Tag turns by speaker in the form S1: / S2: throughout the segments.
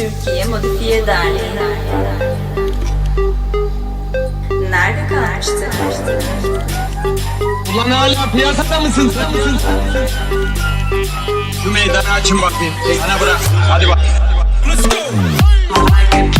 S1: Türkiye Modifiye Derneği Nerede kalmıştık?
S2: Ulan hala piyasada mısın sen? Şu meydanı açın bakayım. Bana bırak. Hadi bak.
S3: like a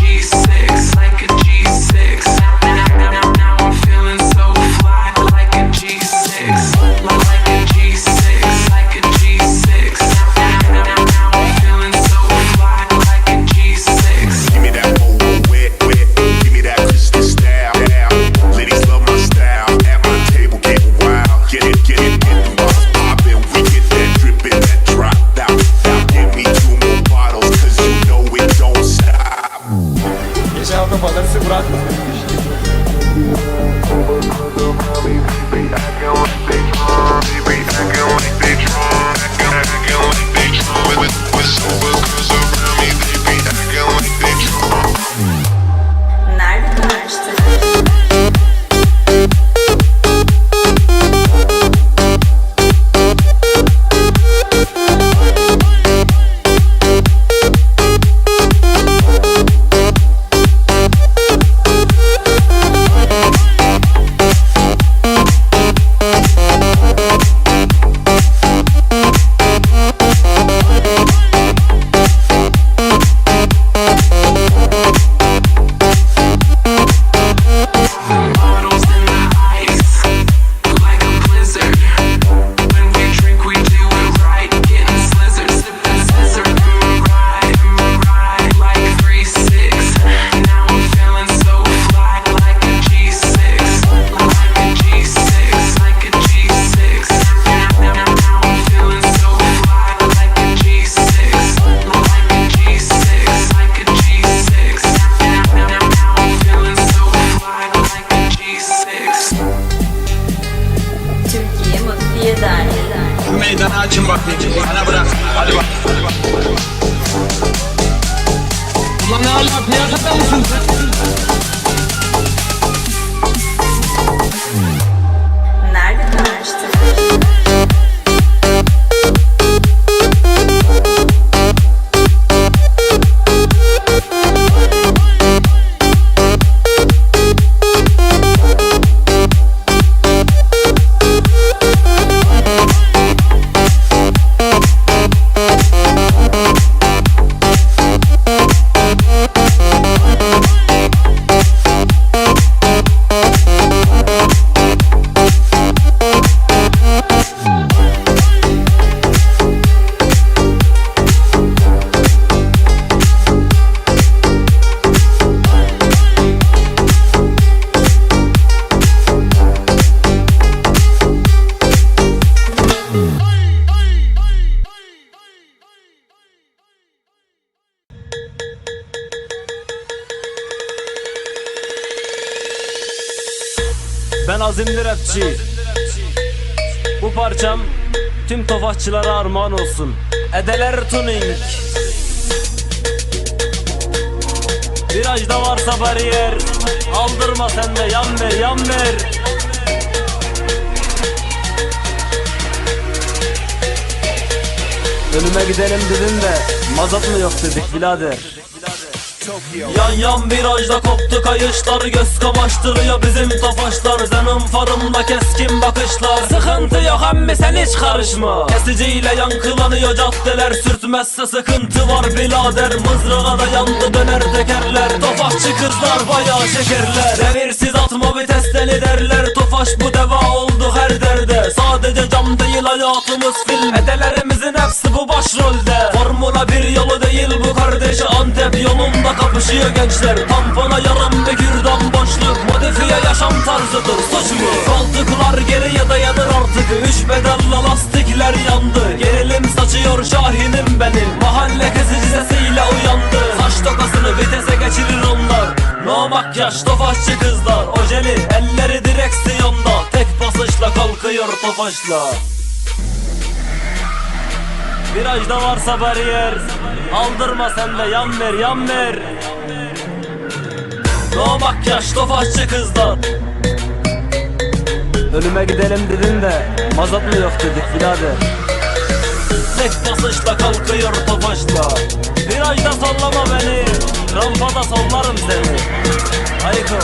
S2: bırakma. Piyasada
S4: Ben azimli rapçi Bu parçam tüm tofaşçılara armağan olsun. Edeler tuning. Virajda varsa bariyer Aldırma sen de yan ver yan ver. Önüme gidelim dedim de mazot mu yok dedik birader Yan yan virajda koptu kayışlar Göz kamaştırıyor bizim tofaşlar. Zenon farımda keskin bakışlar. Sıkıntı yok emmi sen hiç karışma. Kesiciyle yankılanıyor caddeler Sürtmezse sıkıntı var birader. Mızrağa da yandı döner tekerler. Tofaşçı kızlar bayağı şekerler. Devirsiz atma vitesten derler. Tofaş bu deva oldu her derde. Sadece cam değil hayatımız film. Edelerimizin hepsi bu başrolde Formula bir yolu değil bu kardeşi Antep yolunda kapışıyor gençler. Tampona yarım bir kürdan boşluk Modifiye yaşam tarzıdır suç mu? Koltuklar geriye dayanır artık Üç pedalla lastikler yandı. Gerilim saçıyor şahinim benim Mahalle kesici sesiyle uyandı. Saç tokasını vitese geçirir onlar. No makyaj tofaşçı kızlar Ojeli elleri direksiyonda. Tek basışla kalkıyor tofaşla Virajda varsa bariyer Aldırma sen de yan ver yan ver. No makyaj tofaşçı kızlar. Ölüme gidelim dedin de Mazot mu yok dedik birader. Tek basışla kalkıyor tofaşla Viraj Virajda sollama beni Rampada sollarım seni. Hayko